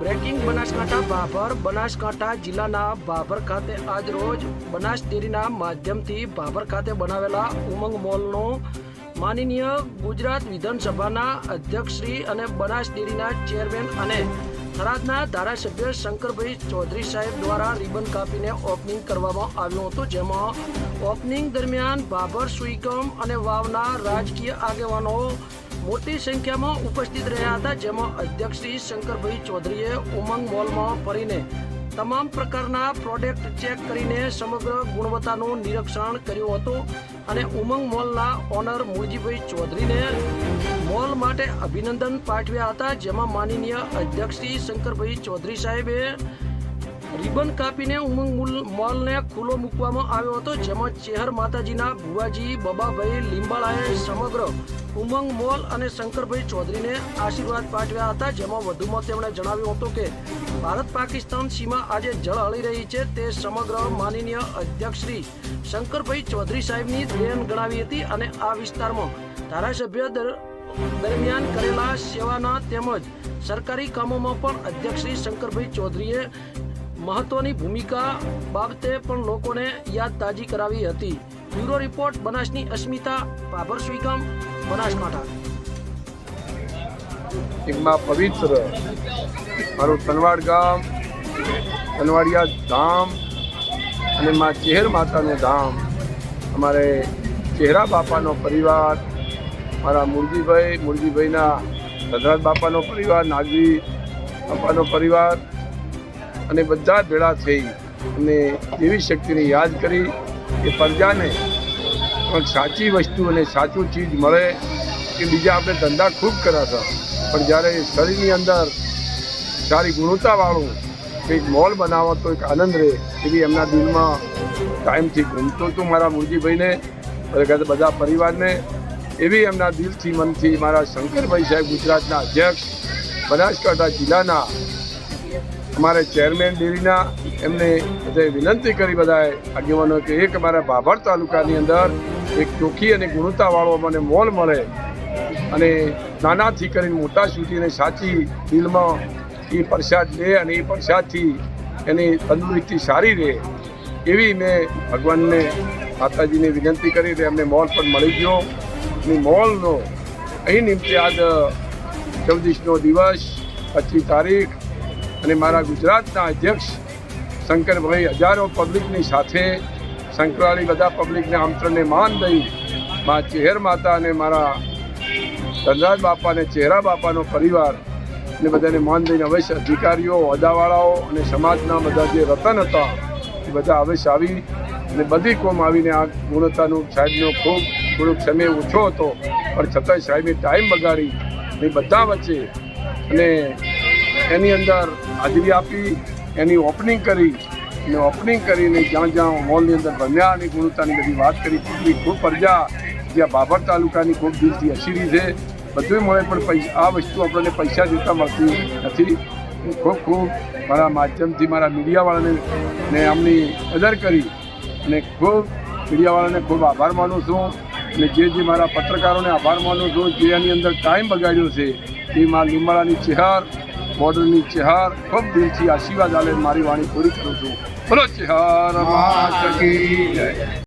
Breaking Banaskantha Bhabhar Banaskantha જિલ્લાના ભાભર ખાતે આજ રોજ બનાસ ડેરીના માધ્યમથી ભાભર ખાતે બનાવેલા ઉમંગ મોલનો માનનીય ગુજરાત વિધાનસભાના અધ્યક્ષશ્રી અને બનાસ ડેરીના ચેરમેન અને થરાદના ધારાસભ્ય શંકરભાઈ ચૌધરી સાહેબ દ્વારા રિબન કાપીને ઓપનિંગ કરવામાં આવ્યું હતું, જેમાં ઓપનિંગ દરમિયાન ભાભર સુઈગમ અને વાવના રાજકીય આગેવાનો મોટી સંખ્યામાં ઉપસ્થિત રહ્યા હતા, જેમાં અધ્યક્ષ શ્રી શંકરભાઈ ચૌધરીએ ઉમંગ મોલમાં ફરીને તમામ પ્રકારના પ્રોડક્ટ ચેક કરીને સમગ્ર ગુણવત્તાનું નિરીક્ષણ કર્યું હતું અને ઉમંગ મોલના ઓનર મુરજીભાઈ ચૌધરીને મોલ માટે અભિનંદન પાઠવ્યા હતા, જેમાં માનનીય અધ્યક્ષ શ્રી શંકરભાઈ ચૌધરી સાહેબે રિબન કાપીને ઉમંગ મુલ- મોલને ખુલ્લો મૂકવામાં આવ્યો હતો, જેમાં ચેહર માતાજીના ભુવાજી, બબાભાઈ લીંબાળાએ સમગ્ર ઉમંગ મોલ અને શંકરભાઈ ચૌધરીને આશીર્વાદ પાઠવ્યા હતા, જેમાં વધુમાં તેમણે જણાવ્યું હતું કે, ભારત પાકિસ્તાન સીમા આજે જળ હળી રહી છે. તે સમગ્ર માનનીય અધ્યક્ષ શ્રી શંકરભાઈ ચૌધરી સાહેબની દેન ગણાવી હતી અને આ વિસ્તારમાં ધારાસભ્ય દરમિયાન કરેલા સેવાના તેમજ સરકારી કામોમાં પણ અધ્યક્ષ શ્રી શંકરભાઈ ચૌધરીએ મહત્વની ભૂમિકા બાબતે પણ લોકોને યાદ તાજી કરાવી હતી. બ્યુરો રિપોર્ટ, બનાસની અસ્મિતા, પાભર સ્વીકમ બનાસકાંઠા એમાં પવિત્ર મારું તનવાડ ગામ તનવાડિયા ધામ અને મા ચેહર માતાનું ધામ. અમારે ચેહરા બાપાનો પરિવાર, મારા મુરજીભાઈ, મુરજીભાઈના રઘરાજ બાપાનો પરિવાર, નાગજી બાપાનો પરિવાર અને બધા ભેળા થઈ અને દેવી શક્તિને યાદ કરી એ પ્રજાને સાચી વસ્તુ અને સાચું ચીજ મળે કે બીજા આપણે ધંધા ખૂબ કર્યા હતા. પણ જ્યારે શરીરની અંદર સારી ગુણવત્તાવાળું કંઈક મોલ બનાવો તો એક આનંદ રહે એવી એમના દિલમાં ટાઈમથી ઘૂમતો હતું મારા મુરજીભાઈને બધા પરિવારને. એવી એમના દિલથી મનથી મારા શંકરભાઈ સાહેબ ગુજરાતના અધ્યક્ષ, બનાસકાંઠા જિલ્લાના અમારે ચેરમેન ડેરીના એમને જે વિનંતી કરી બધાએ, આગેવાનો, કે એક અમારા ભાભર તાલુકાની અંદર એક ચોખ્ખી અને ગુણવત્તાવાળો મને મોલ મળે અને નાનાથી કરીને મોટા સુધી અને સાચી દિલમાં એ પ્રસાદ લે અને એ પ્રસાદથી એની તંદુરસ્તી સારી રહે, એવી મેં ભગવાનને માતાજીને વિનંતી કરી એટલે એમને મોલ પણ મળી ગયો. અને મોલનો અહીં નિમિત્તે આજ ચૌદીસનો દિવસ, પચીસ તારીખ અને મારા ગુજરાતના અધ્યક્ષ શંકરભાઈ હજારો પબ્લિકની સાથે સંકળાયેલી બધા પબ્લિકને આમંત્રણને માન દઈ મા ચહેર માતા અને મારા ધનરાજ બાપાને ચહેરા બાપાનો પરિવાર ને બધાને માન દઈને અવશ્ય અધિકારીઓ, હોદ્દાવાળાઓ અને સમાજના બધા જે રતન હતા, એ બધા અવશ્ય આવી અને બધી કોમ આવીને આ ગુણવત્તાનું સાહેબનો ખૂબ થોડોક સમય ઓછો હતો, પણ છતાંય સાહેબે ટાઈમ બગાડી એ બધા વચ્ચે અને એની અંદર હાજરી આપી, એની ઓપનિંગ કરી, અને ઓપનિંગ કરીને જ્યાં જ્યાં મોલની અંદર રમ્યા અને ગુણવત્તાની બધી વાત કરી પૂરી ખૂબ પ્રજા જ્યાં બાબર તાલુકાની ખૂબ દિલથી અસીરી છે. બધું મળે પણ આ વસ્તુ આપણને પૈસા જોતા મળતી નથી. ખૂબ ખૂબ મારા માધ્યમથી મારા મીડિયાવાળાને, ને આમની કદર કરી, અને ખૂબ મીડિયાવાળાને ખૂબ આભાર માનું છું. અને જે જે મારા પત્રકારોને આભાર માનું છું, જે એની અંદર ટાઈમ બગાડ્યો છે, એ મારા લીંબાળાની ચેહાર બોર્ડરની ચહેર. ખૂબ દિલથી આશીર્વાદ આલે મારી વાણી પૂરી કરું છું. બોલો ચહેર મા કી જય.